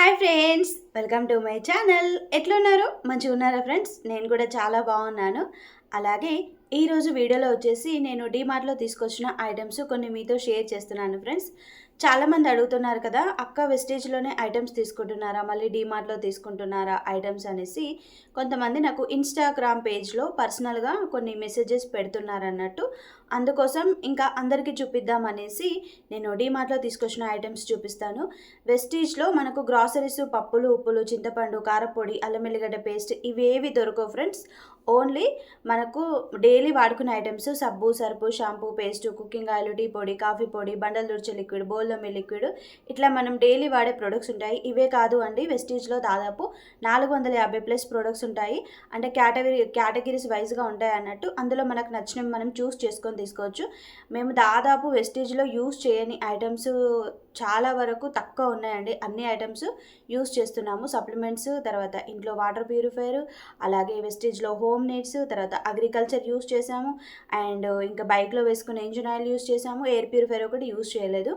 Hi friends welcome to my channel. ఎట్లున్నారు? మంచిగా ఉన్నారా ఫ్రెండ్స్? నేను కూడా చాలా బాగున్నాను. అలాగే ఈరోజు వీడియోలో వచ్చేసి నేను డీమార్ట్లో తీసుకొచ్చిన ఐటమ్స్ కొన్ని మీతో షేర్ చేస్తున్నాను ఫ్రెండ్స్. చాలామంది అడుగుతున్నారు కదా అక్క వెస్టేజ్లోనే ఐటమ్స్ తీసుకుంటున్నారా? మళ్ళీ డీమార్ట్లో తీసుకుంటున్నారా ఐటమ్స్ అనేసి. కొంతమంది నాకు ఇన్స్టాగ్రామ్ పేజ్లో పర్సనల్గా కొన్ని మెసేజెస్ పెడుతున్నారన్నట్టు. అందుకోసం ఇంకా అందరికీ చూపిద్దాం అనేసి నేను డీమార్ట్లో తీసుకొచ్చిన ఐటమ్స్ చూపిస్తాను. వెస్టీజ్లో మనకు గ్రాసరీస్ పప్పులు ఉప్పులు చింతపండు కారపొడి అల్లం ఎల్లిగడ్డ పేస్ట్ ఇవేవి దొరకవు ఫ్రెండ్స్. ఓన్లీ మనకు డైలీ వాడుకునే ఐటమ్స్ సబ్బు సరుపు shampoo paste cooking oil tea పొడి కాఫీ పొడి బండలు దుర్చి లిక్విడ్ బోల్లోమి లిక్విడ్ ఇట్లా మనం డైలీ వాడే ప్రొడక్ట్స్ ఉంటాయి. ఇవే కాదు అండి వెస్టీజ్లో దాదాపు నాలుగు వందల యాభై ప్లస్ ప్రొడక్ట్స్ ఉంటాయి. అంటే కేటగిరీ కేటగిరీస్ వైజ్గా ఉంటాయి అన్నట్టు అందులో మనకు నచ్చినవి మనం చూస్ చేసుకొని తీసుకోవచ్చు. మేము దాదాపు వెస్టేజ్లో యూస్ చేయని ఐటమ్స్ చాలా వరకు తక్కువ ఉన్నాయండి. అన్ని ఐటమ్స్ యూస్ చేస్తున్నాము. సప్లిమెంట్స్ తర్వాత ఇంట్లో వాటర్ ప్యూరిఫైయర్ అలాగే వెస్టేజ్లో హోమ్ నీడ్స్ తర్వాత అగ్రికల్చర్ యూస్ చేసాము అండ్ ఇంకా బైక్లో వేసుకునే ఇంజిన్ ఆయిల్ యూస్ చేసాము ఎయిర్ ప్యూరిఫైయర్ ఒకటి యూస్ చేయలేదు.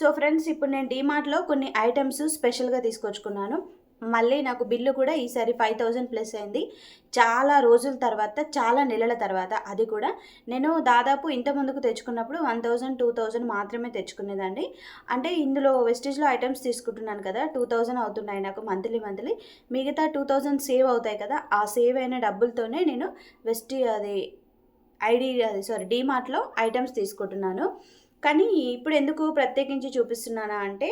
సో ఫ్రెండ్స్ ఇప్పుడు నేను డిమార్ట్లో కొన్ని ఐటమ్స్ స్పెషల్గా తీసుకొచ్చుకున్నాను. మళ్ళీ నాకు బిల్లు కూడా ఈసారి ఫైవ్ థౌజండ్ ప్లస్ అయింది. చాలా రోజుల తర్వాత చాలా నెలల తర్వాత అది కూడా. నేను దాదాపు ఇంత ముందుకు తెచ్చుకున్నప్పుడు వన్ థౌజండ్ టూ థౌజండ్ మాత్రమే తెచ్చుకునేదండి అంటే ఇందులో వెస్టేజ్లో ఐటమ్స్ తీసుకుంటున్నాను కదా టూ థౌజండ్ అవుతున్నాయి నాకు మంత్లీ మంత్లీ. మిగతా టూ థౌజండ్ సేవ్ అవుతాయి కదా ఆ సేవ్ అయిన డబ్బులతోనే నేను వెస్టీ అది ఐడి అది సారీ డీమార్ట్లో ఐటమ్స్ తీసుకుంటున్నాను. కానీ ఇప్పుడు ఎందుకు ప్రత్యేకించి చూపిస్తున్నానా అంటే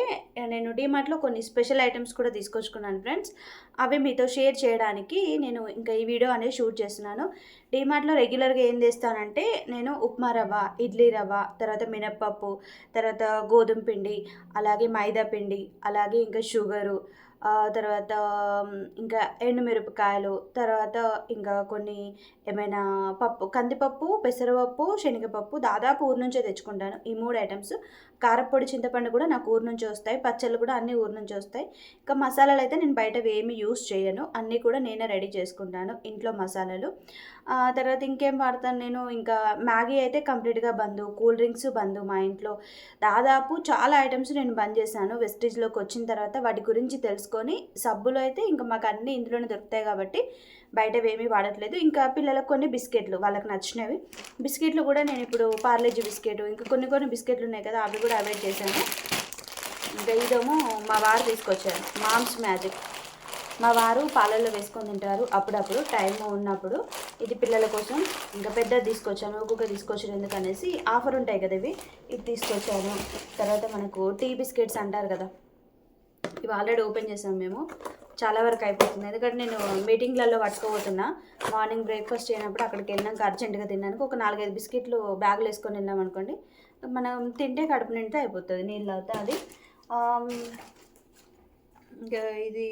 నేను డీమార్ట్లో కొన్ని స్పెషల్ ఐటమ్స్ కూడా తీసుకొచ్చుకున్నాను ఫ్రెండ్స్. అవి మీతో షేర్ చేయడానికి నేను ఇంకా ఈ వీడియో అనేది షూట్ చేస్తున్నాను. డీమార్ట్లో రెగ్యులర్గా ఏం చేస్తానంటే నేను ఉప్మా రవ్వ ఇడ్లీ రవ్వ తర్వాత మినప్పప్పు తర్వాత గోధుమ పిండి అలాగే మైదా పిండి అలాగే ఇంకా షుగరు తర్వాత ఇంకా ఎండుమిరపకాయలు తర్వాత ఇంకా కొన్ని ఏమైనా పప్పు కందిపప్పు పెసరపప్పు శనగపప్పు దాదాపు ఊరి నుంచే తెచ్చుకుంటాను ఈ మూడు ఐటమ్స్. కారపొడి చింతపండు కూడా నాకు ఊరు నుంచి వస్తాయి. పచ్చళ్ళు కూడా అన్నీ ఊరు నుంచి వస్తాయి. ఇంకా మసాలాలు అయితే నేను బయట ఏమి యూస్ చేయను. అన్నీ కూడా నేనే రెడీ చేసుకుంటాను ఇంట్లో మసాలాలు. తర్వాత ఇంకేం వాడతాను నేను? ఇంకా మ్యాగీ అయితే కంప్లీట్గా బంద్. కూల్ డ్రింక్స్ బంద్ మా ఇంట్లో. దాదాపు చాలా ఐటమ్స్ నేను బంద్ చేశాను. వెస్టేజ్లోకి వచ్చిన తర్వాత వాటి గురించి తెలుసుకొని సబ్బులు అయితే ఇంకా మాకు అన్నీ ఇందులోనే దొరుకుతాయి కాబట్టి బయటవి ఏమీ వాడట్లేదు. ఇంకా పిల్లలకు కొన్ని బిస్కెట్లు వాళ్ళకి నచ్చినవి. బిస్కెట్లు కూడా నేను ఇప్పుడు పార్లేజీ బిస్కెట్ ఇంకా కొన్ని కొన్ని బిస్కెట్లు ఉన్నాయి కదా అవి కూడా అవాయిడ్ చేశాను. ఇంకా ఇదేమో మా వారు తీసుకొచ్చారు. Mom's magic. మా వారు పాలల్లో వేసుకొని తింటారు అప్పుడప్పుడు టైం ఉన్నప్పుడు. ఇది పిల్లల కోసం. ఇంకా పెద్ద తీసుకొచ్చాను ఒక్కొక్క తీసుకొచ్చాను ఎందుకనేసి ఆఫర్ ఉంటాయి కదా ఇవి. ఇది తీసుకొచ్చాను. తర్వాత మనకు టీ బిస్కెట్స్ అంటారు కదా. ఇవి ఆల్రెడీ ఓపెన్ చేసాం మేము. చాలా వరకు అయిపోతుంది. ఎందుకంటే నేను మీటింగ్లలో పట్టుకోబోతున్నా. మార్నింగ్ బ్రేక్ఫాస్ట్ చేయనప్పుడు అక్కడికి వెళ్ళినాక అర్జెంటుగా తిన్నాను ఒక నాలుగైదు బిస్కెట్లు బ్యాగులు వేసుకొని వెళ్ళాం అనుకోండి మనం తింటే కడుపు నిండితే అయిపోతుంది నీళ్ళు అవుతా అది. ఇంకా ఇది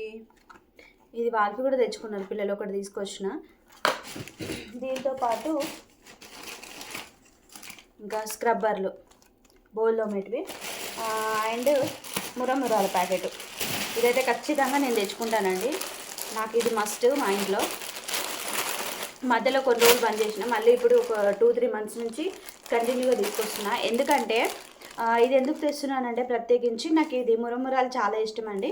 ఇది వాళ్ళకి కూడా తెచ్చుకున్నారు పిల్లలు ఒకటి తీసుకొచ్చిన. దీంతో పాటు ఇంకా స్క్రబ్బర్లు బోల్లో మెటివి అండ్ మురమురాల ప్యాకెట్. ఇదైతే ఖచ్చితంగా నేను తెచ్చుకుంటానండి. నాకు ఇది మస్ట్ మా ఇంట్లో. మధ్యలో కొన్ని రోజులు బంద్ చేసిన మళ్ళీ ఇప్పుడు ఒక టూ త్రీ మంత్స్ నుంచి కంటిన్యూగా తీసుకొస్తున్నా. ఎందుకంటే ఇది ఎందుకు తెస్తున్నానంటే ప్రత్యేకించి నాకు ఇది మురమురాలు చాలా ఇష్టం అండి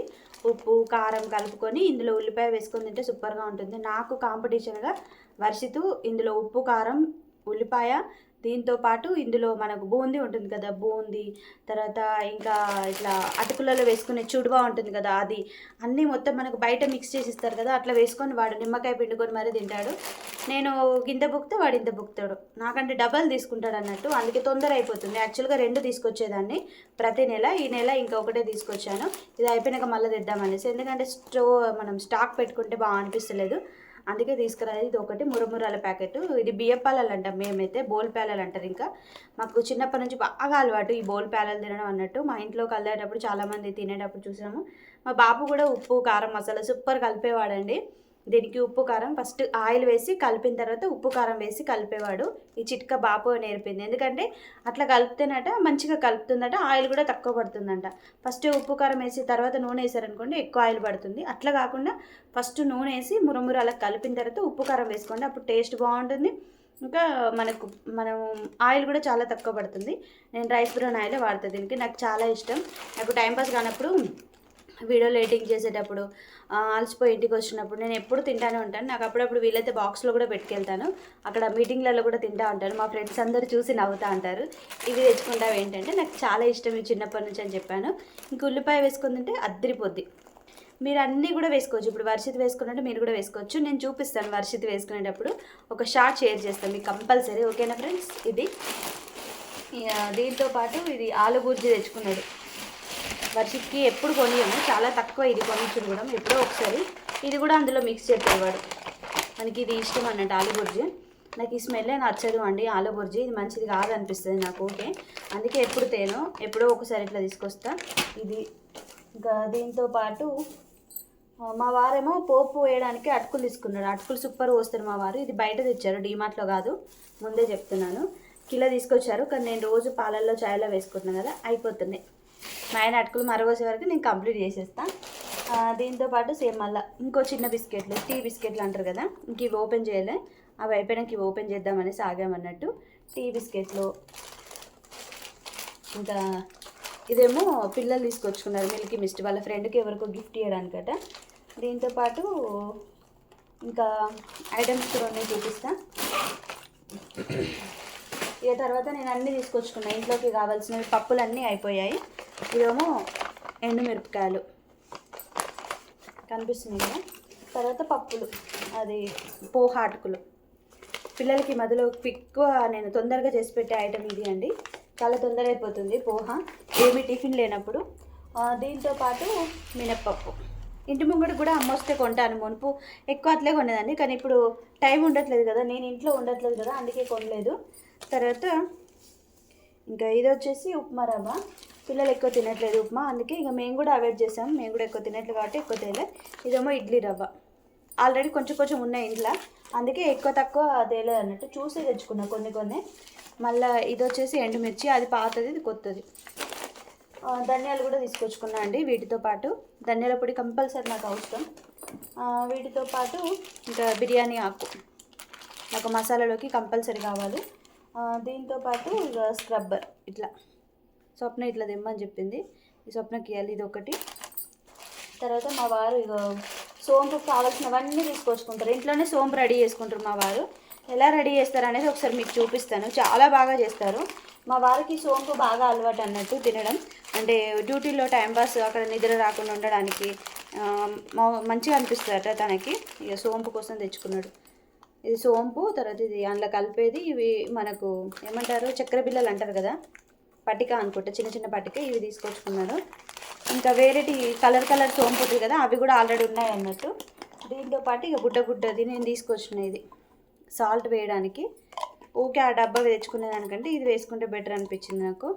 ఉప్పు కారం కలుపుకొని ఇందులో ఉల్లిపాయ వేసుకొని తింటే సూపర్గా ఉంటుంది. నాకు కాంపిటీషన్గా వర్షితు ఇందులో ఉప్పు కారం ఉల్లిపాయ దీంతో పాటు ఇందులో మనకు బూందీ ఉంటుంది కదా బూందీ తర్వాత ఇంకా ఇట్లా అటుకులలో వేసుకునే చుడువా ఉంటుంది కదా అది అన్నీ మొత్తం మనకు బయట మిక్స్ చేసి ఇస్తారు కదా అట్లా వేసుకొని వాడు నిమ్మకాయ పిండుకొని మరీ తింటాడు. నేను గింత బుక్తే వాడు ఇంత బుక్తాడు. నాకంటే డబల్ తీసుకుంటాడు అన్నట్టు అందుకే తొందర అయిపోతుంది. యాక్చువల్గా రెండు తీసుకొచ్చేదాన్ని ప్రతి నెల ఈ నెల ఇంకా ఒకటే తీసుకొచ్చాను. ఇది అయిపోయినాక మళ్ళీ తెద్దామనేసి ఎందుకంటే స్టో మనం స్టాక్ పెట్టుకుంటే బాగా అనిపిస్తలేదు. అందుకే తీసుకురాదు ఇది ఒకటి మురమురాల ప్యాకెట్. ఇది బియ్య పాలలు అంటాం మేమైతే బోల్ ప్యాలలు అంటారు ఇంకా. మాకు చిన్నప్పటి నుంచి బాగా అలవాటు ఈ బోల్ ప్యాలలు తినడం అన్నట్టు. మా ఇంట్లో కలిదేటప్పుడు చాలామంది తినేటప్పుడు చూసాము. మా బాబు కూడా ఉప్పు కారం మసాలా సూపర్ కలిపేవాడండి. దీనికి ఉప్పు కారం. ఫస్ట్ ఆయిల్ వేసి కలిపిన తర్వాత ఉప్పు కారం వేసి కలిపేవాడు. ఈ చిట్క బాపు నేర్పింది. ఎందుకంటే అట్లా కలిపితేనట మంచిగా కలుపుతుందట ఆయిల్ కూడా తక్కువ పడుతుందంట. ఫస్ట్ ఉప్పు కారం వేసి తర్వాత నూనె వేసారనుకోండి ఎక్కువ ఆయిల్ పడుతుంది. అట్లా కాకుండా ఫస్ట్ నూనె వేసి మురముర అలా కలిపిన తర్వాత ఉప్పు కారం వేసుకోండి. అప్పుడు టేస్ట్ బాగుంటుంది. ఇంకా మనకు మనం ఆయిల్ కూడా చాలా తక్కువ పడుతుంది. నేను రైస్ బ్రౌన్ ఆయిలే వాడుతుంది దీనికి నాకు చాలా ఇష్టం. నాకు టైంపాస్ కానప్పుడు వీడియోలు ఎడిటింగ్ చేసేటప్పుడు అలసిపోయి ఇంటికి వచ్చినప్పుడు నేను ఎప్పుడు తింటానే ఉంటాను. నాకు అప్పుడప్పుడు వీలైతే బాక్స్లో కూడా పెట్టుకెళ్తాను. అక్కడ మీటింగ్లలో కూడా తింటా ఉంటాను. మా ఫ్రెండ్స్ అందరూ చూసి నవ్వుతూ ఉంటారు. ఇవి తెచ్చుకుంటావు ఏంటంటే నాకు చాలా ఇష్టం ఇది చిన్నప్పటి నుంచి అని చెప్పాను. ఇంక ఉల్లిపాయ వేసుకుని తింటే అద్దరిపోద్ది. మీరు అన్నీ కూడా వేసుకోవచ్చు. ఇప్పుడు వర్షిత్ వేసుకున్నట్టు మీరు కూడా వేసుకోవచ్చు. నేను చూపిస్తాను వర్షిత్ వేసుకునేటప్పుడు. ఒక షార్ట్ షేర్ చేస్తాను. మీకు కంపల్సరీ. ఓకేనా ఫ్రెండ్స్? ఇది దీంతో పాటు ఇది ఆలు తెచ్చుకున్నాడు. వర్షిప్కి ఎప్పుడు కొనియము. చాలా తక్కువ ఇది కొనిచ్చుడు కూడా. ఎప్పుడో ఒకసారి ఇది కూడా అందులో మిక్స్ చెప్పేవాడు మనకి ఇది ఇష్టం అన్నట్టు ఆలు బుర్జీ. నాకు ఈ స్మెల్లే నచ్చదు అండి. ఆలు బుర్జీ ఇది మంచిది కాదనిపిస్తుంది నాకు ఓకే. అందుకే ఎప్పుడు తేను. ఎప్పుడో ఒకసారి ఇట్లా తీసుకొస్తా. ఇది ఇంకా దీంతో పాటు మా వారేమో పోపు వేయడానికి అటుకులు తీసుకున్నాడు అటుకులు సూపర్ పోస్తారు మా వారు. ఇది బయట తెచ్చారు. డీమార్ట్లో కాదు. ముందే చెప్తున్నాను. కిలో తీసుకొచ్చారు. కానీ నేను రోజు పాలల్లో చాయలో వేసుకుంటున్నాను కదా. అయిపోతున్నాయి. నైన్ అటుకులు మరవసే వరకు నేను కంప్లీట్ చేసేస్తాను దీంతోపాటు దీంతో పాటు సేమ్ మళ్ళీ ఇంకో చిన్న బిస్కెట్లు టీ బిస్కెట్లు అంటారు కదా ఇంక ఇవి ఓపెన్ చేయలే. అవి అయిపోయినాక ఇవి ఓపెన్ చేద్దామనేసి ఆగామన్నట్టు టీ బిస్కెట్లు ఇంకా ఇదేమో పిల్లలు తీసుకొచ్చుకున్నారు మిల్కీ మిస్ట్ వాళ్ళ ఫ్రెండ్కి ఎవరికో గిఫ్ట్ ఇవ్వడానికట దీంతో పాటు ఇంకా ఐటమ్స్ కూడా ఉన్నాయి చూపిస్తా. ఇక తర్వాత నేను అన్నీ తీసుకొచ్చుకున్నాను ఇంట్లోకి కావాల్సినవి పప్పులు అన్నీ అయిపోయాయి. ఇదేమో ఎండుమిరపకాయలు. కనిపిస్తుంది కదా? తర్వాత పప్పులు. అది పోహాటుకులు. పిల్లలకి మధ్యలో ఎక్కువ నేను తొందరగా చేసి పెట్టే ఐటమ్ ఇది అండి. చాలా తొందర అయిపోతుంది పోహ. ఏమి టిఫిన్ లేనప్పుడు. దీంతో పాటు మినప్పప్పు. ఇంటి ముంగడు కూడా అమ్మొస్తే కొంటాను మునుపు. ఎక్కువ అట్లే కొనేదాన్ని కానీ ఇప్పుడు టైం ఉండట్లేదు కదా. నేను ఇంట్లో ఉండట్లేదు కదా అందుకే కొనలేదు. తర్వాత ఇంకా ఇది వచ్చేసి ఉప్మా రవ్వ. పిల్లలు ఎక్కువ తినట్లేదు ఉప్మా అందుకే ఇక మేము కూడా అవాయిడ్ చేసాం. మేము కూడా ఎక్కువ తినట్లేదు కాబట్టి ఎక్కువ తేలే. ఇదేమో ఇడ్లీ రవ్వ. ఆల్రెడీ కొంచెం కొంచెం ఉన్నాయి ఇంట్లో. అందుకే ఎక్కువ తక్కువ తేలేదు అన్నట్టు చూసి తెచ్చుకున్నా కొన్ని కొన్ని. మళ్ళీ ఇది వచ్చేసి ఎండుమిర్చి అది పాతది ఇది కొత్తది. ధనియాలు కూడా తీసుకొచ్చుకున్నా అండి వీటితో పాటు. ధనియాల పొడి కంపల్సరీ నాకు అవసరం. వీటితో పాటు ఇంకా బిర్యానీ ఆకు. నాకు మసాలాలోకి కంపల్సరీ కావాలి. దీంతో పాటు స్క్రబ్బర్ ఇట్లా. స్వప్న ఇట్లా తెమ్మని చెప్పింది. ఈ స్వప్నకి ఇవ్వాలి ఇది ఒకటి. తర్వాత మా వారు ఇక సోంపు కావాల్సినవన్నీ తీసుకొచ్చుకుంటారు. ఇంట్లోనే సోంపు రెడీ చేసుకుంటారు మా వారు. ఎలా రెడీ చేస్తారు అనేది ఒకసారి మీకు చూపిస్తాను. చాలా బాగా చేస్తారు. మా వారికి సోంపు బాగా అలవాటు అన్నట్టు తినడం. అంటే డ్యూటీలో టైంపాస్ అక్కడ నిద్ర రాకుండా ఉండడానికి మా- మంచిగా అనిపిస్తుందట తనకి. ఇక సోంపు కోసం తెచ్చుకున్నాడు. ఇది సోంపు తర్వాత ఇది అందులో కలిపేది ఇవి మనకు ఏమంటారు? చక్కెర బిల్లలు అంటారు కదా? పట్టిక అనుకుంటా చిన్న చిన్న పట్టిక ఇవి తీసుకొచ్చుకున్నాను. ఇంకా వేరేటి కలర్ కలర్ సోంపు ఉంటుంది కదా అవి కూడా ఆల్రెడీ ఉన్నాయి అన్నట్టు. దీంతో పాటు ఇక గుడ్డ గుడ్డది నేను తీసుకొచ్చిన ఇది. సాల్ట్ వేయడానికి. ఊకే ఆ డబ్బా తెచ్చుకునే దానికంటే ఇది వేసుకుంటే బెటర్ అనిపించింది నాకు.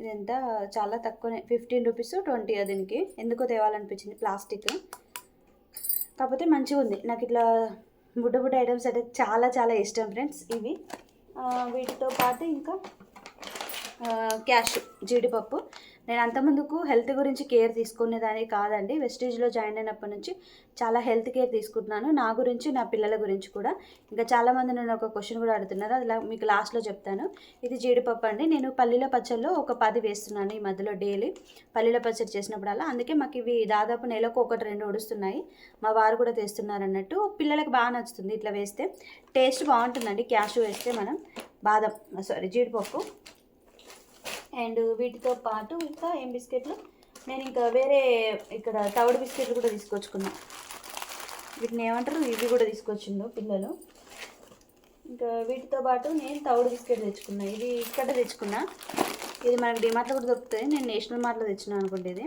ఇదంతా చాలా తక్కువనే. ఫిఫ్టీన్ రూపీస్ ట్వంటీ దీనికి. ఎందుకో తేవాలనిపించింది ప్లాస్టిక్. కాకపోతే మంచిగా ఉంది. నాకు ఇట్లా బుడ్డ బుడ్డ ఐటమ్స్ అయితే చాలా చాలా ఇష్టం ఫ్రెండ్స్ ఇవి. వీటితో పాటు ఇంకా క్యాష్ జీడిపప్పు. నేను అంతకుముందుకు హెల్త్ గురించి కేర్ తీసుకునేదాన్ని కాదండి. వెస్టేజ్లో జాయిన్ అయినప్పటి నుంచి చాలా హెల్త్ కేర్ తీసుకుంటున్నాను. నా గురించి నా పిల్లల గురించి కూడా. ఇంకా చాలామంది నేను ఒక క్వశ్చన్ కూడా అడుగుతున్నారు. అది మీకు లాస్ట్లో చెప్తాను. ఇది జీడిపప్పు అండి. నేను పల్లీల పచ్చల్లో ఒక పది వేస్తున్నాను ఈ మధ్యలో డైలీ. పల్లీల పచ్చడి చేసినప్పుడల్లా. అందుకే మాకు ఇవి దాదాపు నెలకు ఒకటి రెండు ఉడుస్తున్నాయి. మా వారు కూడా తెస్తున్నారు అన్నట్టు. పిల్లలకు బాగా నచ్చుతుంది ఇట్లా వేస్తే. టేస్ట్ బాగుంటుందండి. క్యాష్ వేస్తే మనం బాదం సారీ జీడిపప్పు. అండ్ వీటితో పాటు ఇంకా ఏం బిస్కెట్లు? నేను ఇంకా వేరే ఇక్కడ తవుడు బిస్కెట్లు కూడా తీసుకొచ్చుకున్నా. వీటిని ఏమంటారు? ఇవి కూడా తీసుకొచ్చిండు పిల్లలు. ఇంకా వీటితో పాటు నేను తవుడు బిస్కెట్ తెచ్చుకున్నా. ఇది ఇక్కడ తెచ్చుకున్నా. ఇది మనకి డిమార్ట్లో కూడా దొరుకుతుంది నేను నేషనల్ మార్ట్లో తెచ్చిన అనుకుంటేది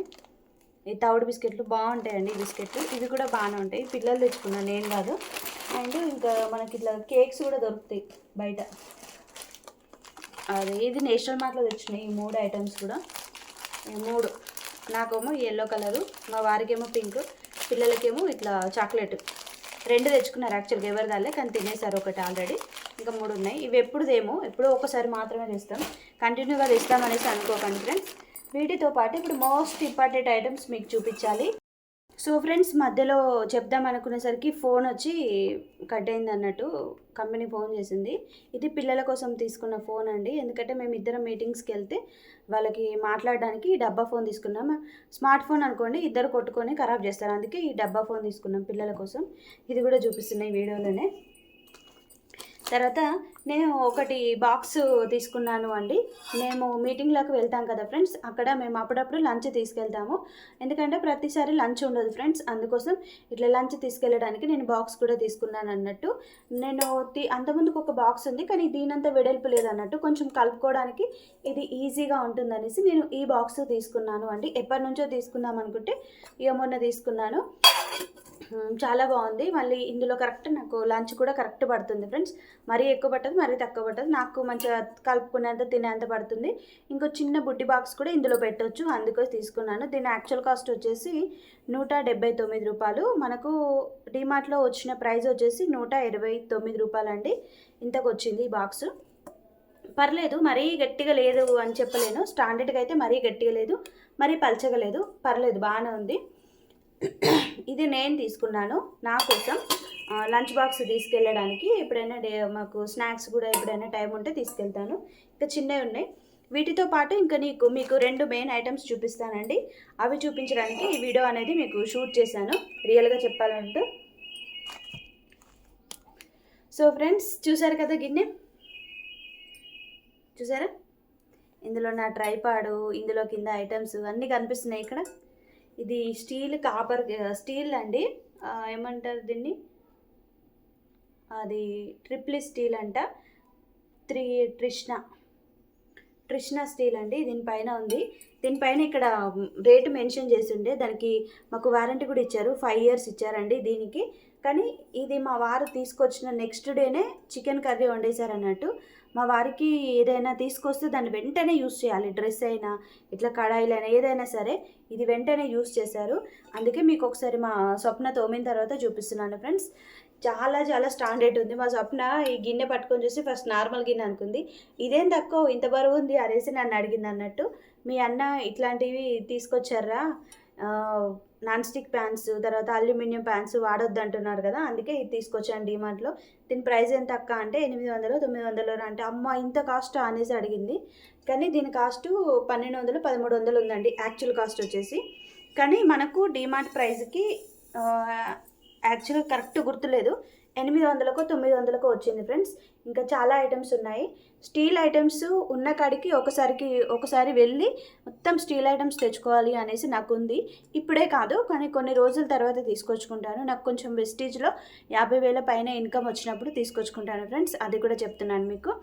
ఈ తవుడు బిస్కెట్లు బాగుంటాయండి ఈ బిస్కెట్లు. ఇవి కూడా బాగానే ఉంటాయి. పిల్లలు తెచ్చుకున్నాను నేను కాదు. అండ్ ఇంకా మనకి ఇట్లా కేక్స్ కూడా దొరుకుతాయి బయట. అది ఇది నేషనల్ మార్ట్లో తెచ్చినాయి ఈ మూడు ఐటమ్స్ కూడా. మూడు. నాకేమో ఎల్లో కలరు మా వారికేమో పింక్ పిల్లలకేమో ఇట్లా చాక్లెట్ రెండు తెచ్చుకున్నారు యాక్చువల్గా ఎవరి దాలే కానీ తినేసారు ఒకటి ఆల్రెడీ ఇంకా మూడు ఉన్నాయి. ఇవి ఎప్పుడుదేమో ఎప్పుడో ఒకసారి మాత్రమే తెస్తాం. కంటిన్యూగా తెస్తామనేసి అనుకోకండి ఫ్రెండ్స్ వీటితో పాటు ఇప్పుడు మోస్ట్ ఇంపార్టెంట్ ఐటమ్స్ మీకు చూపించాలి. సో ఫ్రెండ్స్ మధ్యలో చెప్దాం అనుకునేసరికి ఫోన్ వచ్చి కట్ అయింది అన్నట్టు కంపెనీ ఫోన్ చేసింది. ఇది పిల్లల కోసం తీసుకున్న ఫోన్ అండి. ఎందుకంటే మేము ఇద్దరం మీటింగ్స్కి వెళ్తే వాళ్ళకి మాట్లాడడానికి డబ్బా ఫోన్ తీసుకున్నాం. స్మార్ట్ ఫోన్ అనుకోండి ఇద్దరు కొట్టుకొని ఖరాబ్ చేస్తారు. అందుకే ఈ డబ్బా ఫోన్ తీసుకున్నాం పిల్లల కోసం. ఇది కూడా చూపిస్తున్నాయి వీడియోలోనే. తర్వాత నేను ఒకటి బాక్స్ తీసుకున్నాను అండి. మేము మీటింగ్లోకి వెళ్తాం కదా ఫ్రెండ్స్ అక్కడ మేము అప్పుడప్పుడు లంచ్ తీసుకెళ్తాము. ఎందుకంటే ప్రతిసారి లంచ్ ఉండదు ఫ్రెండ్స్ అందుకోసం ఇట్లా లంచ్ తీసుకెళ్ళడానికి నేను బాక్స్ కూడా తీసుకున్నాను అన్నట్టు. నేను తి- అంతకుముందుకు ఒక బాక్స్ ఉంది కానీ దీనంత వెడల్పు లేదన్నట్టు కొంచెం కలుపుకోవడానికి ఇది ఈజీగా ఉంటుందనేసి నేను ఈ బాక్స్ తీసుకున్నాను అండి. ఎప్పటి నుంచో తీసుకుందాం అనుకుంటే ఇక మొన్న తీసుకున్నాను. చాలా బాగుంది. మళ్ళీ ఇందులో కరెక్ట్ నాకు లంచ్ కూడా కరెక్ట్ పడుతుంది ఫ్రెండ్స్. మరీ ఎక్కువ పట్టదు మరీ తక్కువ పట్టదు. నాకు మంచిగా కలుపుకునేంత తినేంత పడుతుంది. ఇంకో చిన్న బుడ్డి బాక్స్ కూడా ఇందులో పెట్టొచ్చు. అందుకే తీసుకున్నాను. దీని యాక్చువల్ కాస్ట్ వచ్చేసి నూట డెబ్బై తొమ్మిది రూపాయలు. మనకు డిమార్ట్లో వచ్చిన ప్రైస్ వచ్చేసి నూట ఇరవై తొమ్మిది రూపాయలు అండి ఇంతకు వచ్చింది ఈ బాక్స్ పర్లేదు మరీ గట్టిగా లేదు అని చెప్పలేను. స్టాండర్డ్గా అయితే మరీ గట్టిగా లేదు మరీ పలచగా లేదు. పర్లేదు బాగానే ఉంది. ఇది నేను తీసుకున్నాను. నా కోసం లంచ్ బాక్స్ తీసుకెళ్ళడానికి ఎప్పుడైనా డే మాకు స్నాక్స్ కూడా ఎప్పుడైనా టైం ఉంటే తీసుకెళ్తాను. ఇంకా చిన్నవి ఉన్నాయి. వీటితో పాటు ఇంకా నీకు మీకు రెండు మెయిన్ ఐటమ్స్ చూపిస్తానండి. అవి చూపించడానికి ఈ వీడియో అనేది మీకు షూట్ చేశాను. రియల్గా చెప్పాలంటే. సో ఫ్రెండ్స్ చూసారు కదా గిన్నె? చూసారా? ఇందులో నా ట్రైపాడు ఇందులో కింద ఐటమ్స్ అన్నీ కనిపిస్తున్నాయి ఇక్కడ. ఇది స్టీల్ కాపర్ స్టీల్ అండి. ఏమంటారు దీన్ని? అది ట్రిపుల్ స్టీల్ అంట. త్రీ ట్రిష్ణ. ట్రిష్ణ స్టీల్ అండి దీనిపైన ఉంది. దీనిపైన ఇక్కడ రేటు మెన్షన్ చేసి ఉండే దానికి మాకు వారంటీ కూడా ఇచ్చారు. ఫైవ్ ఇయర్స్ ఇచ్చారండి దీనికి. కానీ ఇది మా వారు తీసుకొచ్చిన నెక్స్ట్ డేనే చికెన్ కర్రీ వండేశారు అన్నట్టు మా వారికి ఏదైనా తీసుకొస్తే దాన్ని వెంటనే యూస్ చేయాలి. డ్రెస్ అయినా ఇట్లా కడాయిలైనా ఏదైనా సరే. ఇది వెంటనే యూస్ చేశారు. అందుకే మీకు ఒకసారి మా స్వప్న తోమిన తర్వాత చూపిస్తున్నాను ఫ్రెండ్స్. చాలా చాలా స్టాండర్డ్ ఉంది. మా స్వప్న ఈ గిన్నె పట్టుకొని చూసి ఫస్ట్ నార్మల్ గిన్నె అనుకుంది. ఇదేం తక్కువ ఇంత బరువు ఉంది? అనేసి నన్ను అడిగింది అన్నట్టు. మీ అన్న ఇట్లాంటివి తీసుకొచ్చారా? నాన్ స్టిక్ ప్యాన్స్ తర్వాత అల్యూమినియం ప్యాన్స్ వాడొద్దు అంటున్నారు కదా అందుకే ఇది తీసుకొచ్చాను డిమార్ట్లో. దీని ప్రైస్ ఎంత అక్క? అంటే ఎనిమిది వందలు తొమ్మిది వందలు అంటే అమ్మ ఇంత కాస్ట్? అనేసి అడిగింది. కానీ దీని కాస్ట్ పన్నెండు వందలు పదమూడు వందలు ఉందండి యాక్చువల్ కాస్ట్ వచ్చేసి. కానీ మనకు డిమార్ట్ ప్రైస్కి యాక్చువల్గా కరెక్ట్ గుర్తులేదు ఎనిమిది వందలకో తొమ్మిది వందలకో వచ్చింది ఫ్రెండ్స్ ఇంకా చాలా ఐటమ్స్ ఉన్నాయి. స్టీల్ ఐటమ్స్ ఉన్న కాడికి ఒకసారికి ఒకసారి వెళ్ళి మొత్తం స్టీల్ ఐటమ్స్ తెచ్చుకోవాలి అనేసి నాకు ఉంది ఇప్పుడే కాదు కానీ కొన్ని రోజుల తర్వాత తీసుకొచ్చుకుంటాను. నాకు కొంచెం వెస్టేజ్లో యాభై వేల పైన ఇన్కమ్ వచ్చినప్పుడు తీసుకొచ్చుకుంటాను ఫ్రెండ్స్ అది కూడా చెప్తున్నాను మీకు.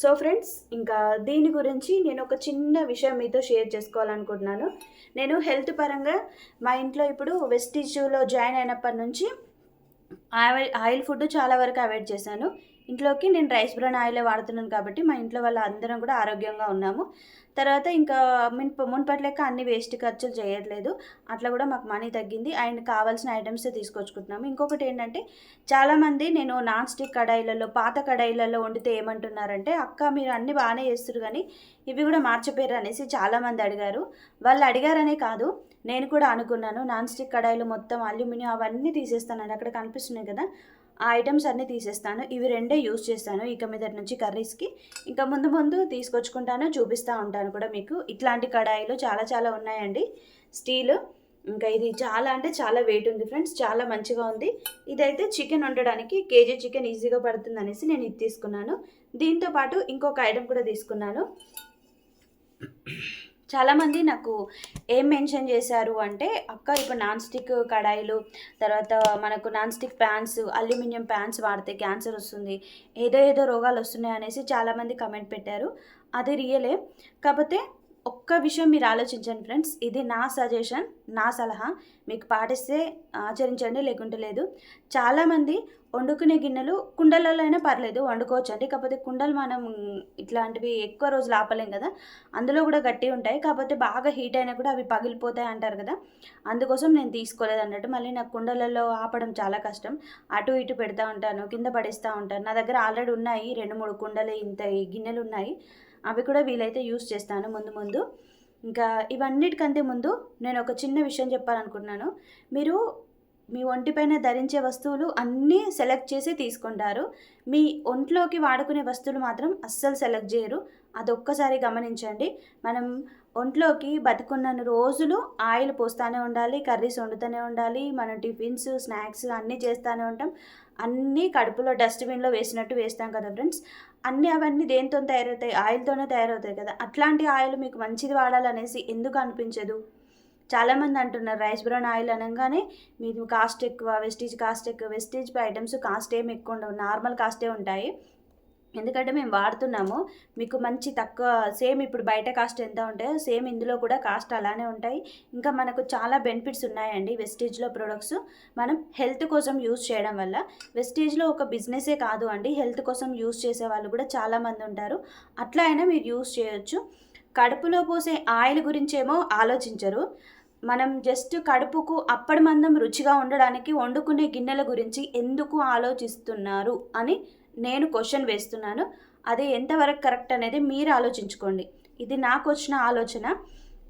సో ఫ్రెండ్స్ ఇంకా దీని గురించి నేను ఒక చిన్న విషయం మీతో షేర్ చేసుకోవాలనుకుంటున్నాను. నేను హెల్త్ పరంగా మా ఇంట్లో ఇప్పుడు వెస్టీజ్లో జాయిన్ అయినప్పటి నుంచి ఆయిల్ ఆయిల్ ఫుడ్ చాలా వరకు అవాయిడ్ చేశాను. ఇంట్లోకి నేను రైస్ బ్రాన్ ఆయిలే వాడుతున్నాను కాబట్టి మా ఇంట్లో వాళ్ళ అందరం కూడా ఆరోగ్యంగా ఉన్నాము. తర్వాత ఇంకా మున్ప మున్పటి లెక్క అన్ని వేస్ట్ ఖర్చులు చేయట్లేదు. అట్లా కూడా మాకు మనీ తగ్గింది. అండ్ కావాల్సిన ఐటమ్స్ తీసుకొచ్చుకుంటున్నాము. ఇంకొకటి ఏంటంటే చాలామంది నేను నాన్ స్టిక్ కడాయిలలో పాత కడాయిలలో వండితే ఏమంటున్నారంటే అక్క మీరు అన్ని బాగానే చేస్తారు కానీ ఇవి కూడా మార్చిపోయారు అనేసి చాలామంది అడిగారు. వాళ్ళు అడిగారనే కాదు నేను కూడా అనుకున్నాను. నాన్ స్టిక్ కడాయిలు మొత్తం అల్యూమినియం అవన్నీ తీసేస్తానండి. అక్కడ కనిపిస్తున్నాయి కదా. ఆ ఐటమ్స్ అన్నీ తీసేస్తాను. ఇవి రెండే యూస్ చేస్తాను. ఇక మీద నుంచి కర్రీస్కి. ఇంకా ముందు ముందు తీసుకొచ్చుకుంటాను చూపిస్తూ ఉంటాను కూడా మీకు. ఇట్లాంటి కడాయిలు చాలా చాలా ఉన్నాయండి. స్టీల్ ఇంకా ఇది చాలా అంటే చాలా వెయిట్ ఉంది ఫ్రెండ్స్. చాలా మంచిగా ఉంది. ఇదైతే చికెన్ వండడానికి కేజీ చికెన్ ఈజీగా పడుతుంది అనేసి నేను ఇది తీసుకున్నాను. దీంతో పాటు ఇంకొక ఐటమ్ కూడా తీసుకున్నాను. చాలామంది నాకు ఏం మెన్షన్ చేశారు అంటే అక్క ఇప్పుడు నాన్ స్టిక్ కడాయిలు తర్వాత మనకు non stick pans aluminium pans వాడితే క్యాన్సర్ వస్తుంది ఏదో ఏదో రోగాలు వస్తున్నాయి అనేసి చాలామంది కమెంట్ పెట్టారు. అది రియలే. కాకపోతే ఒక్క విషయం మీరు ఆలోచించండి ఫ్రెండ్స్. ఇది నా సజెషన్ నా సలహా. మీకు పాటిస్తే ఆచరించండి లేకుంటే లేదు. చాలామంది వండుకునే గిన్నెలు కుండలలో అయినా పర్లేదు వండుకోవచ్చు అండి కాకపోతే కుండలు మనం ఇట్లాంటివి ఎక్కువ రోజులు ఆపలేం కదా. అందులో కూడా గట్టి ఉంటాయి. కాకపోతే బాగా హీట్ అయినా కూడా అవి పగిలిపోతాయి అంటారు కదా. అందుకోసం నేను తీసుకోలేదు అన్నట్టు. మళ్ళీ నాకు కుండలలో ఆపడం చాలా కష్టం. అటు ఇటు పెడతా ఉంటాను కింద పడేస్తూ ఉంటాను. నా దగ్గర ఆల్రెడీ ఉన్నాయి రెండు మూడు కుండలు ఇంత గిన్నెలు ఉన్నాయి. అవి కూడా వీలైతే యూస్ చేస్తాను ముందు ముందు. ఇంకా ఇవన్నిటికంటే ముందు నేను ఒక చిన్న విషయం చెప్పాలనుకుంటున్నాను. మీరు మీ ఒంటిపైన ధరించే వస్తువులు అన్నీ సెలెక్ట్ చేసి తీసుకుంటారు. మీ ఒంట్లోకి వాడుకునే వస్తువులు మాత్రం అస్సలు సెలెక్ట్ చేయరు. అదొక్కసారి గమనించండి. మనం ఒంట్లోకి బతుకున్న రోజులు ఆయిల్ పోస్తూనే ఉండాలి కర్రీస్ వండుతూనే ఉండాలి మనం టిఫిన్స్ స్నాక్స్ అన్నీ చేస్తూనే ఉంటాం. అన్నీ కడుపులో డస్ట్బిన్లో వేసినట్టు వేస్తాం కదా ఫ్రెండ్స్. అన్నీ అవన్నీ దేనితో తయారవుతాయి? ఆయిల్తోనే తయారవుతాయి కదా. అట్లాంటి ఆయిల్ మీకు మంచిది వాడాలనేసి ఎందుకు అనిపించదు? చాలామంది అంటున్నారు రైస్ బ్రౌన్ ఆయిల్ అనగానే మీది కాస్ట్ ఎక్కువ వెస్టీజ్ కాస్ట్ ఎక్కువ వెస్టీజ్ ఐటమ్స్ కాస్ట్ ఏమి ఎక్కువ ఉండవు నార్మల్ కాస్టే ఉంటాయి. ఎందుకంటే మేము వాడుతున్నాము. మీకు మంచి తక్కువ సేమ్ ఇప్పుడు బయట కాస్ట్ ఎంత ఉంటాయో సేమ్ ఇందులో కూడా కాస్ట్ అలానే ఉంటాయి. ఇంకా మనకు చాలా బెనిఫిట్స్ ఉన్నాయండి వెస్టేజ్లో ప్రొడక్ట్స్. మనం హెల్త్ కోసం యూస్ చేయడం వల్ల వెస్టేజ్లో ఒక బిజినెసే కాదు అండి. హెల్త్ కోసం యూస్ చేసే వాళ్ళు కూడా చాలామంది ఉంటారు. అట్లా అయినా మీరు యూస్ చేయొచ్చు. కడుపులో పోసే ఆయిల్ గురించేమో ఆలోచించరు. మనం జస్ట్ కడుపుకు అప్పటి మందం రుచిగా ఉండడానికి వండుకునే గిన్నెల గురించి ఎందుకు ఆలోచిస్తున్నారు అని నేను క్వశ్చన్ వేస్తున్నాను. అది ఎంతవరకు కరెక్ట్ అనేది మీరు ఆలోచించుకోండి. ఇది నాకు వచ్చిన ఆలోచన.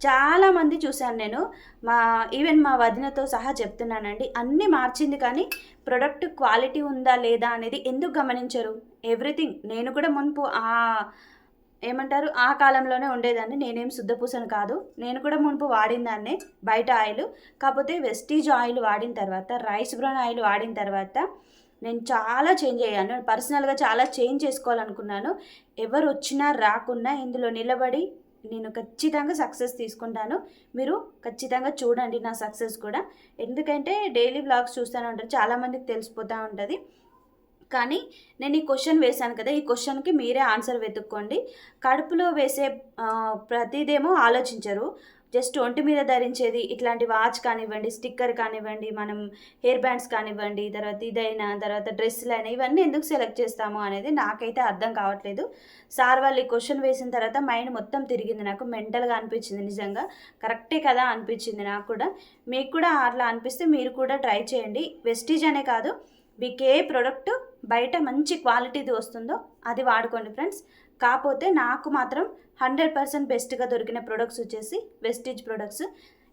చాలామంది చూశాను నేను. మా ఈవెన్ మా వదినతో సహా చెప్తున్నానండి. అన్నీ మార్చింది కానీ ప్రొడక్ట్ క్వాలిటీ ఉందా లేదా అనేది ఎందుకు గమనించరు? ఎవ్రీథింగ్. నేను కూడా మున్పు ఆ ఏమంటారు? ఆ కాలంలోనే ఉండేదాన్ని. నేనేం శుద్ధపూసను కాదు. నేను కూడా మునుపు వాడిన దాన్నే బయట ఆయిల్. కాకపోతే వెస్టీజ్ ఆయిల్ వాడిన తర్వాత రైస్ బ్రౌన్ ఆయిల్ వాడిన తర్వాత నేను చాలా చేంజ్ అయ్యాను. పర్సనల్గా చాలా చేంజ్ చేసుకోవాలనుకున్నాను. ఎవరు వచ్చినా రాకున్నా ఇందులో నిలబడి నేను ఖచ్చితంగా సక్సెస్ తీసుకుంటాను. మీరు ఖచ్చితంగా చూడండి నా సక్సెస్ కూడా. ఎందుకంటే డైలీ బ్లాగ్స్ చూస్తూనే ఉంటారు. చాలామందికి తెలిసిపోతూ ఉంటుంది. కానీ నేను ఈ క్వశ్చన్ వేశాను కదా ఈ క్వశ్చన్కి మీరే ఆన్సర్ వెతుక్కోండి. కడుపులో వేసే ప్రతిదేమో ఆలోచించరు. జస్ట్ ఒంటి మీద ధరించేది ఇట్లాంటి వాచ్ కానివ్వండి స్టిక్కర్ కానివ్వండి మనం హెయిర్ బ్యాండ్స్ కానివ్వండి తర్వాత ఇదైనా తర్వాత డ్రెస్సులు అయినా ఇవన్నీ ఎందుకు సెలెక్ట్ చేస్తాము అనేది నాకైతే అర్థం కావట్లేదు. సార్ వాళ్ళు ఈ క్వశ్చన్ వేసిన తర్వాత మైండ్ మొత్తం తిరిగింది నాకు మెంటల్గా అనిపించింది నిజంగా. కరెక్టే కదా అనిపించింది నాకు కూడా. మీకు కూడా అట్లా అనిపిస్తే మీరు కూడా ట్రై చేయండి. వెస్టీజ్ అనే కాదు మీకు ఏ ప్రోడక్ట్ బయట మంచి క్వాలిటీది వస్తుందో అది వాడుకోండి ఫ్రెండ్స్. కాకపోతే నాకు మాత్రం హండ్రెడ్ పర్సెంట్ బెస్ట్గా దొరికిన ప్రొడక్ట్స్ వచ్చేసి వెస్టేజ్ ప్రొడక్ట్స్.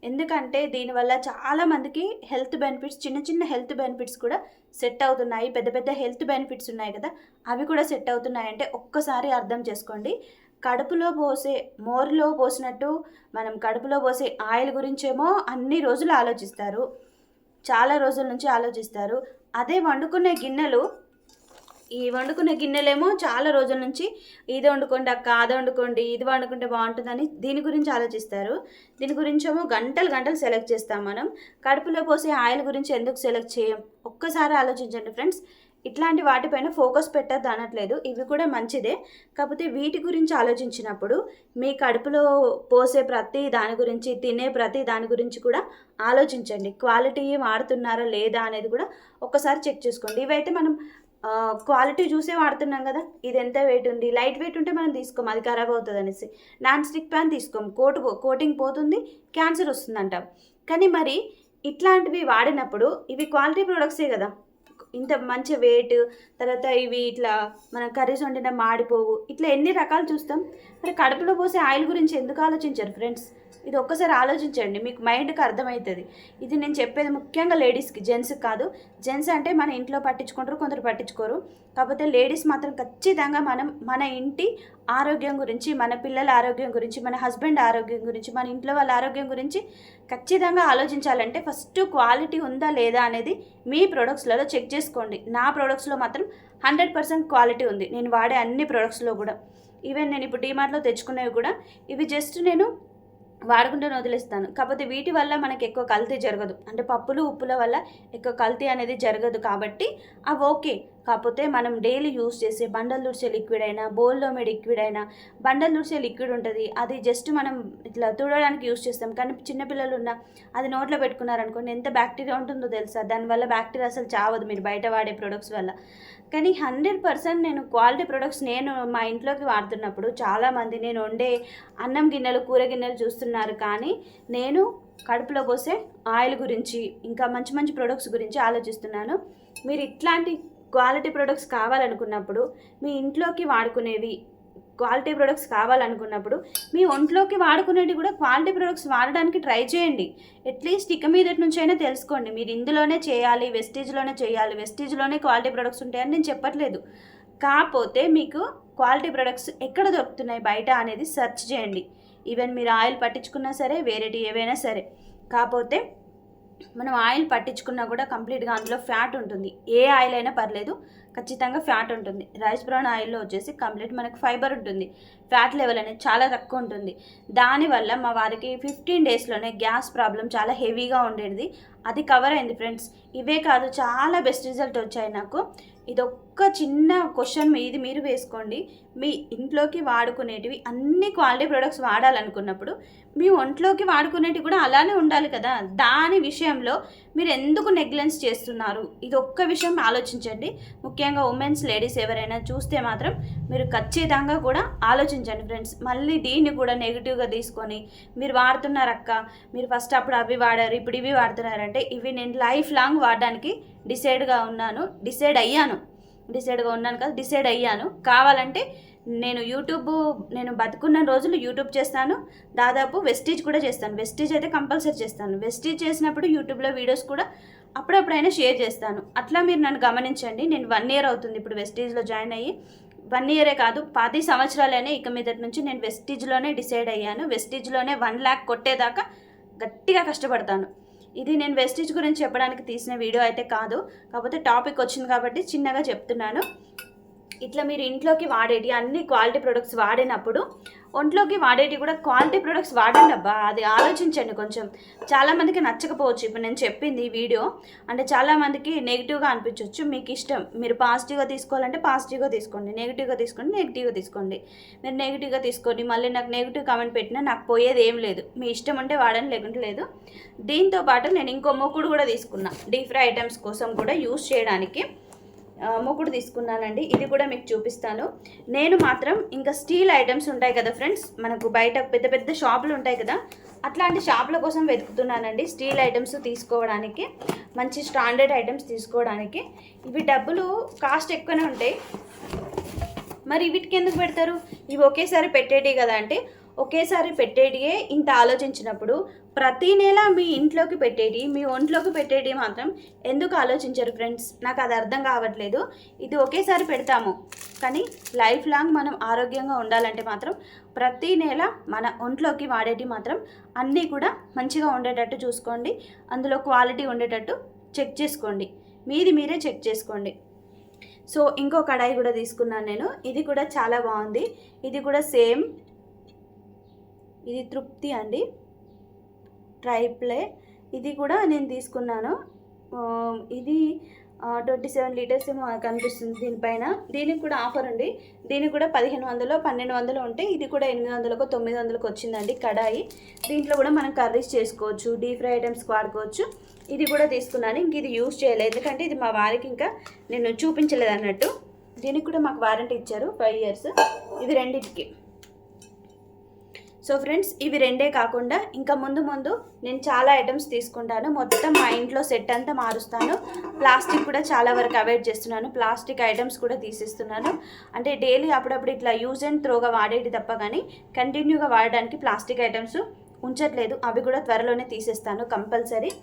ఎందుకంటే దీనివల్ల చాలామందికి హెల్త్ బెనిఫిట్స్ చిన్న చిన్న హెల్త్ బెనిఫిట్స్ కూడా సెట్ అవుతున్నాయి. పెద్ద పెద్ద హెల్త్ బెనిఫిట్స్ ఉన్నాయి కదా అవి కూడా సెట్ అవుతున్నాయి అంటే ఒక్కసారి అర్థం చేసుకోండి. కడుపులో పోసే మోరులో పోసినట్టు మనం కడుపులో పోసే ఆయిల్ గురించేమో అన్ని రోజులు ఆలోచిస్తారు. చాలా రోజుల నుంచి ఆలోచిస్తారు. అదే వండుకునే గిన్నెలు ఈ వండుకునే గిన్నెలేమో చాలా రోజుల నుంచి ఇది వండుకోండి అక్క అది వండుకోండి ఇది వండుకుంటే బాగుంటుందని దీని గురించి ఆలోచిస్తారు. దీని గురించేమో గంటలు గంటలు సెలెక్ట్ చేస్తాం మనం. కడుపులో పోసే ఆయిల్ గురించి ఎందుకు సెలెక్ట్ చేయం? ఒక్కసారి ఆలోచించండి ఫ్రెండ్స్. ఇట్లాంటి వాటిపైన ఫోకస్ పెట్టద్దు అనట్లేదు. ఇవి కూడా మంచిదే. కాకపోతే వీటి గురించి ఆలోచించినప్పుడు మీ కడుపులో పోసే ప్రతి దాని గురించి తినే ప్రతి దాని గురించి కూడా ఆలోచించండి. క్వాలిటీ వాడుతున్నారా లేదా అనేది కూడా ఒకసారి చెక్ చేసుకోండి. ఇవైతే మనం క్వాలిటీ చూసే వాడుతున్నాం కదా ఇది ఎంత వెయిట్ ఉంది? లైట్ వెయిట్ ఉంటే మనం తీసుకోం అది ఖరాబ్ అవుతుంది అనేసి. నాన్ స్టిక్ ప్యాన్ తీసుకోం కోట్ కోటింగ్ పోతుంది క్యాన్సర్ వస్తుందంట. కానీ మరి ఇట్లాంటివి వాడినప్పుడు ఇవి క్వాలిటీ ప్రొడక్ట్సే కదా. ఇంత మంచి వెయిట్ తర్వాత ఇవి ఇట్లా మన కర్రీస్ వండిన మాడిపోవు ఇట్లా ఎన్ని రకాలు చూస్తాం? మరి కడుపులో పోసే ఆయిల్ గురించి ఎందుకు ఆలోచించారు ఫ్రెండ్స్? ఇది ఒక్కసారి ఆలోచించండి మీకు మైండ్కి అర్థమవుతుంది ఇది నేను చెప్పేది ముఖ్యంగా లేడీస్కి జెంట్స్కి కాదు. జెంట్స్ అంటే మన ఇంట్లో పట్టించుకుంటారు కొందరు పట్టించుకోరు. కాకపోతే లేడీస్ మాత్రం ఖచ్చితంగా మనం మన ఇంటి ఆరోగ్యం గురించి మన పిల్లల ఆరోగ్యం గురించి మన హస్బెండ్ ఆరోగ్యం గురించి మన ఇంట్లో వాళ్ళ ఆరోగ్యం గురించి ఖచ్చితంగా ఆలోచించాలంటే ఫస్ట్ క్వాలిటీ ఉందా లేదా అనేది మీ ప్రొడక్ట్స్లలో చెక్ చేసుకోండి. నా ప్రొడక్ట్స్లో మాత్రం హండ్రెడ్ పర్సెంట్ క్వాలిటీ ఉంది. నేను వాడే అన్ని ప్రొడక్ట్స్లో కూడా. ఈవెన్ నేను ఇప్పుడు డీమార్ట్లో తెచ్చుకునేవి కూడా ఇవి జస్ట్ నేను వాడకుండా వదిలేస్తాను. కాకపోతే వీటి వల్ల మనకి ఎక్కువ కల్తీ జరగదు. అంటే పప్పులు ఉప్పుల వల్ల ఎక్కువ కల్తీ అనేది జరగదు కాబట్టి అవి ఓకే. కాకపోతే మనం డైలీ యూస్ చేసే బండలు తుడిచే లిక్విడ్ అయినా బోల్లోమే లిక్విడ్ అయినా బండలు తుడిచే లిక్విడ్ ఉంటుంది. అది జస్ట్ మనం ఇట్లా తుడడానికి యూస్ చేస్తాం. కానీ చిన్నపిల్లలు ఉన్న అది నోట్లో పెట్టుకున్నారనుకోండి ఎంత బ్యాక్టీరియా ఉంటుందో తెలుసా? దానివల్ల బ్యాక్టీరియా అసలు చావదు మీరు బయట వాడే ప్రొడక్ట్స్ వల్ల. కానీ హండ్రెడ్ పర్సెంట్ నేను క్వాలిటీ ప్రొడక్ట్స్ నేను మా ఇంట్లోకి వాడుతున్నప్పుడు చాలామంది నేను వండే అన్నం గిన్నెలు కూర గిన్నెలు చూస్తున్నారు. కానీ నేను కడుపులో పోసే ఆయిల్ గురించి ఇంకా మంచి మంచి ప్రొడక్ట్స్ గురించి ఆలోచిస్తున్నాను. మీరు ఇట్లాంటి క్వాలిటీ ప్రొడక్ట్స్ కావాలనుకున్నప్పుడు మీ ఇంట్లోకి వాడుకునేవి క్వాలిటీ ప్రొడక్ట్స్ కావాలనుకున్నప్పుడు మీ ఒంట్లోకి వాడుకునేవి కూడా క్వాలిటీ ప్రొడక్ట్స్ వాడడానికి ట్రై చేయండి. అట్లీస్ట్ ఇక మీద నుంచి అయినా తెలుసుకోండి. మీరు ఇందులోనే చేయాలి వెస్టీజ్లోనే చేయాలి వెస్టీజ్లోనే క్వాలిటీ ప్రొడక్ట్స్ ఉంటాయని నేను చెప్పట్లేదు. కాకపోతే మీకు క్వాలిటీ ప్రొడక్ట్స్ ఎక్కడ దొరుకుతున్నాయి బయట అనేది సెర్చ్ చేయండి. ఈవెన్ మీరు ఆయిల్ పట్టించుకున్నా సరే వేరేటి ఏవైనా సరే. కాకపోతే మనం ఆయిల్ పట్టించుకున్నా కూడా కంప్లీట్గా అందులో ఫ్యాట్ ఉంటుంది. ఏ ఆయిల్ అయినా పర్లేదు. ఖచ్చితంగా ఫ్యాట్ ఉంటుంది. రైస్ బ్రౌన్ ఆయిల్లో వచ్చేసి కంప్లీట్ మనకు ఫైబర్ ఉంటుంది. ఫ్యాట్ లెవెల్ అనేది చాలా తక్కువ ఉంటుంది. దానివల్ల మా వారికి ఫిఫ్టీన్ డేస్లోనే గ్యాస్ ప్రాబ్లం చాలా హెవీగా ఉండేది. అది కవర్ అయింది ఫ్రెండ్స్. ఇవే కాదు చాలా బెస్ట్ రిజల్ట్ వచ్చాయి నాకు. ఇదొక్క చిన్న క్వశ్చన్ ఇది మీరు వేసుకోండి. మీ ఇంట్లోకి వాడుకునేటివి అన్ని క్వాలిటీ ప్రొడక్ట్స్ వాడాలనుకున్నప్పుడు మీ ఒంట్లోకి వాడుకునేటివి కూడా అలానే ఉండాలి కదా? దాని విషయంలో మీరు ఎందుకు నెగ్లెన్స్ చేస్తున్నారు? ఇది ఒక్క విషయం ఆలోచించండి. ముఖ్యంగా ముఖ్యంగా ఉమెన్స్ లేడీస్ ఎవరైనా చూస్తే మాత్రం మీరు ఖచ్చితంగా కూడా ఆలోచించండి ఫ్రెండ్స్. మళ్ళీ దీన్ని కూడా నెగిటివ్గా తీసుకొని మీరు వాడుతున్నారు అక్క మీరు ఫస్ట్ అప్పుడు అవి వాడారు ఇప్పుడు ఇవి వాడుతున్నారంటే ఇవి నేను లైఫ్ లాంగ్ వాడడానికి డిసైడ్గా ఉన్నాను డిసైడ్ అయ్యాను. డిసైడ్గా ఉన్నాను కదా డిసైడ్ అయ్యాను. కావాలంటే నేను యూట్యూబ్ నేను బతుకున్న రోజులు యూట్యూబ్ చేస్తాను. దాదాపు వెస్టీజ్ కూడా చేస్తాను. వెస్టీజ్ అయితే కంపల్సరీ చేస్తాను. వెస్టీజ్ చేసినప్పుడు యూట్యూబ్లో వీడియోస్ కూడా అప్పుడప్పుడైనా షేర్ చేస్తాను. అట్లా మీరు నన్ను గమనించండి. నేను వన్ ఇయర్ అవుతుంది ఇప్పుడు వెస్టీజ్లో జాయిన్ అయ్యి. వన్ ఇయరే కాదు పది సంవత్సరాలైనా ఇక మీదటి నుంచి నేను వెస్టీజ్లోనే డిసైడ్ అయ్యాను. వెస్టీజ్లోనే వన్ ల్యాక్ కొట్టేదాకా గట్టిగా కష్టపడతాను. ఇది నేను వెస్టిజ్ గురించి చెప్పడానికి తీసిన వీడియో అయితే కాదు. కాకపోతే టాపిక్ వచ్చింది కాబట్టి చిన్నగా చెప్తున్నాను. ఇట్లా మీరు ఇంట్లోకి వాడేటి అన్ని క్వాలిటీ ప్రొడక్ట్స్ వాడినప్పుడు ఒంట్లోకి వాడేటి కూడా క్వాలిటీ ప్రొడక్ట్స్ వాడండి అబ్బా. అది ఆలోచించండి కొంచెం. చాలామందికి నచ్చకపోవచ్చు. ఇప్పుడు నేను చెప్పింది ఈ వీడియో. అంటే చాలామందికి నెగిటివ్గా అనిపించవచ్చు మీకు ఇష్టం. మీరు పాజిటివ్గా తీసుకోవాలంటే పాజిటివ్గా తీసుకోండి. నెగిటివ్గా తీసుకోండి నెగిటివ్గా తీసుకోండి. మీరు నెగిటివ్గా తీసుకోండి. మళ్ళీ నాకు నెగిటివ్ కామెంట్ పెట్టినా నాకు పోయేది ఏం లేదు. మీ ఇష్టం ఉంటే వాడని లేకుంటే లేదు. దీంతో పాటు నేను ఇంకో మొక్కుడు కూడా తీసుకున్నా. డీప్ ఫ్రై ఐటమ్స్ కోసం కూడా యూస్ చేయడానికి. మూకుడు తీసుకున్నానండి. ఇది కూడా మీకు చూపిస్తాను. నేను మాత్రం ఇంకా స్టీల్ ఐటమ్స్ ఉంటాయి కదా ఫ్రెండ్స్ మనకు బయట పెద్ద పెద్ద షాపులు ఉంటాయి కదా అట్లాంటి షాపుల కోసం వెతుకుతున్నానండి స్టీల్ ఐటమ్స్ తీసుకోవడానికి మంచి స్టాండర్డ్ ఐటమ్స్ తీసుకోవడానికి. ఇవి డబ్బులు కాస్ట్ ఎక్కువనే ఉంటాయి. మరి వీటికి ఎందుకు పెడతారు? ఇవి ఒకేసారి పెట్టేటి కదా అంటే ఒకేసారి పెట్టేటియే ఇంత ఆలోచించినప్పుడు ప్రతి నెల మీ ఇంట్లోకి పెట్టేటి మీ ఒంట్లోకి పెట్టేటి మాత్రం ఎందుకు ఆలోచించరు ఫ్రెండ్స్? నాకు అది అర్థం కావట్లేదు. ఇది ఒకేసారి పెడతాము. కానీ లైఫ్ లాంగ్ మనం ఆరోగ్యంగా ఉండాలంటే మాత్రం ప్రతి నెల మన ఒంట్లోకి వాడేటి మాత్రం అన్నీ కూడా మంచిగా ఉండేటట్టు చూసుకోండి. అందులో క్వాలిటీ ఉండేటట్టు చెక్ చేసుకోండి. మీది మీరే చెక్ చేసుకోండి. సో ఇంకో కడాయి కూడా తీసుకున్నాను నేను. ఇది కూడా చాలా బాగుంది. ఇది కూడా సేమ్ ఇది తృప్తి అండి. ట్రైప్లే ఇది కూడా నేను తీసుకున్నాను. ఇది ట్వంటీ సెవెన్ లీటర్స్ ఏమో కనిపిస్తుంది దీనిపైన. దీనికి కూడా ఆఫర్ ఉంది. దీనికి కూడా పదిహేను వందలు పన్నెండు వందలు ఉంటే ఇది కూడా ఎనిమిది వందలకు తొమ్మిది వందలకు వచ్చిందండి కడాయి. దీంట్లో కూడా మనం కర్రీస్ చేసుకోవచ్చు డీప్ ఫ్రై ఐటమ్స్ వాడుకోవచ్చు. ఇది కూడా తీసుకున్నాను. ఇంక ఇది యూజ్ చేయలేదు. ఎందుకంటే ఇది మా వారికి ఇంకా నేను చూపించలేదు అన్నట్టు. దీనికి కూడా మాకు వారంటీ ఇచ్చారు ఫైవ్ ఇయర్స్ ఇది రెండింటికి. సో ఫ్రెండ్స్ ఇవి రెండే కాకుండా ఇంకా ముందు ముందు నేను చాలా ఐటమ్స్ తీసుకుంటాను. మొత్తం మా ఇంట్లో సెట్ అంతా మారుస్తాను. ప్లాస్టిక్ కూడా చాలా వరకు అవాయిడ్ చేస్తున్నాను. ప్లాస్టిక్ ఐటమ్స్ కూడా తీసిస్తున్నాను. అంటే డైలీ అప్పుడప్పుడు ఇట్లా యూజ్ అండ్ త్రోగా వాడేది తప్ప కానీ కంటిన్యూగా వాడడానికి ప్లాస్టిక్ ఐటమ్స్ ఉంచట్లేదు. అవి కూడా త్వరలోనే తీసేస్తాను కంపల్సరీ.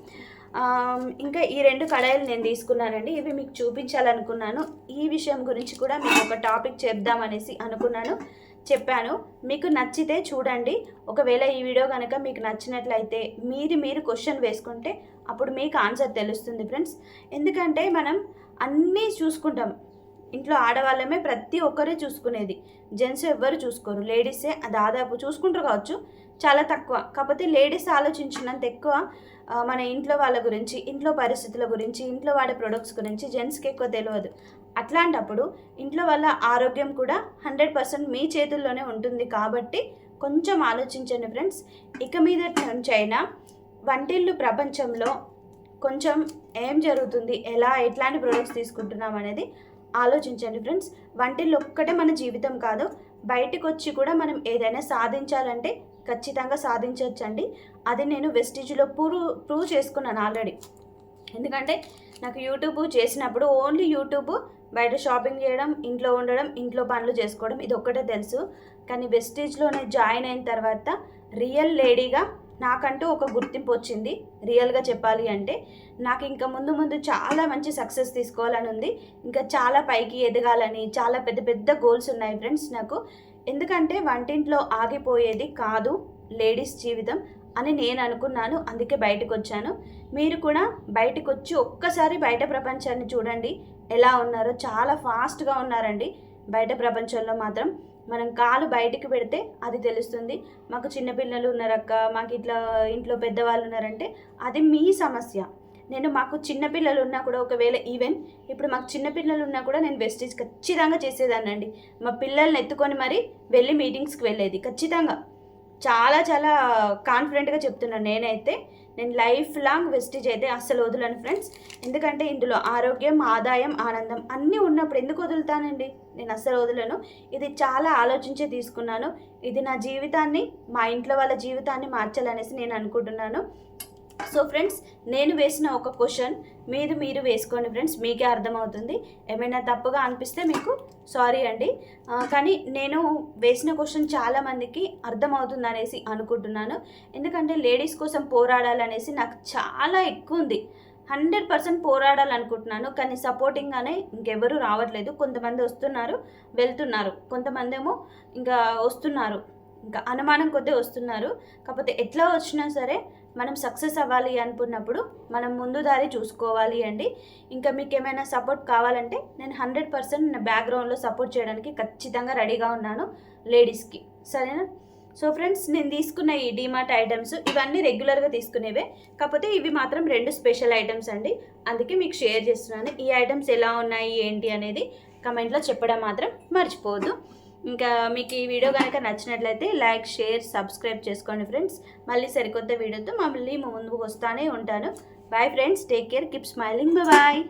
ఇంకా ఈ రెండు కడాయిలు నేను తీసుకున్నానండి. ఇవి మీకు చూపించాలనుకున్నాను. ఈ విషయం గురించి కూడా మీకు ఒక టాపిక్ చెప్దామనేసి అనుకున్నాను. చెప్పాను. మీకు నచ్చితే చూడండి. ఒకవేళ ఈ వీడియో కనుక మీకు నచ్చినట్లయితే మీరు మీరు క్వశ్చన్ వేసుకుంటే అప్పుడు మీకు ఆన్సర్ తెలుస్తుంది ఫ్రెండ్స్. ఎందుకంటే మనం అన్నీ చూసుకుంటాం. ఇంట్లో ఆడవాళ్ళమే ప్రతి ఒక్కరే చూసుకునేది. జెంట్స్ ఎవ్వరు చూసుకోరు. లేడీసే దాదాపు చూసుకుంటారు కావచ్చు. చాలా తక్కువ. కాకపోతే లేడీస్ ఆలోచించినంత ఎక్కువ మన ఇంట్లో వాళ్ళ గురించి ఇంట్లో పరిస్థితుల గురించి ఇంట్లో వాడే ప్రొడక్ట్స్ గురించి జెంట్స్కి ఎక్కువ తెలియదు. అట్లాంటప్పుడు ఇంట్లో వాళ్ళ ఆరోగ్యం కూడా హండ్రెడ్ పర్సెంట్ మీ చేతుల్లోనే ఉంటుంది కాబట్టి కొంచెం ఆలోచించండి ఫ్రెండ్స్. ఇక మీద నుంచి అయినా వంటిల్లు ప్రపంచంలో కొంచెం ఏం జరుగుతుంది ఎలా ఎట్లాంటి ప్రొడక్ట్స్ తీసుకుంటున్నాం అనేది ఆలోచించండి ఫ్రెండ్స్. వంటిల్లు ఒక్కటే మన జీవితం కాదు బయటకు వచ్చి కూడా మనం ఏదైనా సాధించాలంటే ఖచ్చితంగా సాధించవచ్చండి అది నేను వెస్టిజ్లో ప్రూవ్ ప్రూవ్ చేసుకున్నాను ఆల్రెడీ. ఎందుకంటే నాకు యూట్యూబ్ చేసినప్పుడు ఓన్లీ యూట్యూబ్ బయట షాపింగ్ చేయడం ఇంట్లో ఉండడం ఇంట్లో పనులు చేసుకోవడం ఇది ఒక్కటే తెలుసు. కానీ వెస్టేజ్లోనే జాయిన్ అయిన తర్వాత రియల్ లేడీగా నాకంటూ ఒక గుర్తింపు వచ్చింది. రియల్గా చెప్పాలి అంటే నాకు ఇంకా ముందు ముందు చాలా మంచి సక్సెస్ తీసుకోవాలని ఉంది. ఇంకా చాలా పైకి ఎదగాలని చాలా పెద్ద పెద్ద గోల్స్ ఉన్నాయి ఫ్రెండ్స్ నాకు. ఎందుకంటే వంటింట్లో ఆగిపోయేది కాదు లేడీస్ జీవితం అని నేను అనుకున్నాను. అందుకే బయటకు వచ్చాను. మీరు కూడా బయటకు వచ్చి ఒక్కసారి బయట ప్రపంచాన్ని చూడండి. ఎలా ఉన్నారో చాలా ఫాస్ట్గా ఉన్నారండి. బయట ప్రపంచంలో మాత్రం మనం కాలు బయటికి పెడితే అది తెలుస్తుంది. మాకు చిన్నపిల్లలు ఉన్నారక్క మాకు ఇట్లా ఇంట్లో పెద్దవాళ్ళు ఉన్నారంటే అది మీ సమస్య. నేను మాకు చిన్నపిల్లలు ఉన్నా కూడా ఒకవేళ ఈవెన్ ఇప్పుడు మాకు చిన్నపిల్లలు ఉన్నా కూడా నేను వెస్టేజ్ ఖచ్చితంగా చేసేదాన్నండి. మా పిల్లల్ని ఎత్తుకొని మరి వెళ్ళి మీటింగ్స్కి వెళ్ళేది ఖచ్చితంగా. చాలా చాలా కాన్ఫిడెంట్గా చెప్తున్నాను నేనైతే. నేను లైఫ్ లాంగ్ వెస్టేజ్ అయితే అస్సలు వదలను ఫ్రెండ్స్ ఎందుకంటే ఇందులో ఆరోగ్యం ఆదాయం ఆనందం అన్నీ ఉన్నప్పుడు ఎందుకు వదులుతానండి? నేను అస్సలు వదలను. ఇది చాలా ఆలోచించే తీసుకున్నాను. ఇది నా జీవితాన్ని మా ఇంట్లో వాళ్ళ జీవితాన్ని మార్చాలనేసి నేను అనుకుంటున్నాను. సో ఫ్రెండ్స్ నేను వేసిన ఒక క్వశ్చన్ మీరు మీరు వేసుకోండి ఫ్రెండ్స్ మీకే అర్థమవుతుంది. ఏమైనా తప్పుగా అనిపిస్తే మీకు సారీ అండి. కానీ నేను వేసిన క్వశ్చన్ చాలామందికి అర్థమవుతుంది అనేసి అనుకుంటున్నాను. ఎందుకంటే లేడీస్ కోసం పోరాడాలనేసి నాకు చాలా ఎక్కువ ఉంది. హండ్రెడ్ పర్సెంట్ పోరాడాలనుకుంటున్నాను కానీ సపోర్టింగ్గానే ఇంకెవరూ రావట్లేదు. కొంతమంది వస్తున్నారు వెళ్తున్నారు. కొంతమంది ఏమో ఇంకా వస్తున్నారు. ఇంకా అనుమానం కొద్దీ వస్తున్నారు. కాకపోతే ఎట్లా వచ్చినా సరే మనం సక్సెస్ అవ్వాలి అనుకున్నప్పుడు మనం ముందు దారి చూసుకోవాలి అండి. ఇంకా మీకు ఏమైనా సపోర్ట్ కావాలంటే నేను హండ్రెడ్ పర్సెంట్ నా బ్యాక్గ్రౌండ్లో సపోర్ట్ చేయడానికి ఖచ్చితంగా రెడీగా ఉన్నాను లేడీస్కి. సరేనా? సో ఫ్రెండ్స్ నేను తీసుకున్న ఈ డిమార్ట్ ఐటమ్స్ ఇవన్నీ రెగ్యులర్గా తీసుకునేవే. కాకపోతే ఇవి మాత్రం రెండు స్పెషల్ ఐటమ్స్ అండి. అందుకే మీకు షేర్ చేస్తున్నాను. ఈ ఐటమ్స్ ఎలా ఉన్నాయి ఏంటి అనేది కమెంట్లో చెప్పడం మాత్రం మర్చిపోవద్దు. ఇంకా మీకు ఈ వీడియో కనుక నచ్చినట్లయితే లైక్ షేర్ సబ్స్క్రైబ్ చేసుకోండి ఫ్రెండ్స్. మళ్ళీ సరికొత్త వీడియోతో మళ్ళీ ముందుకు వస్తానే ఉంటాను. Bye friends take care keep smiling bye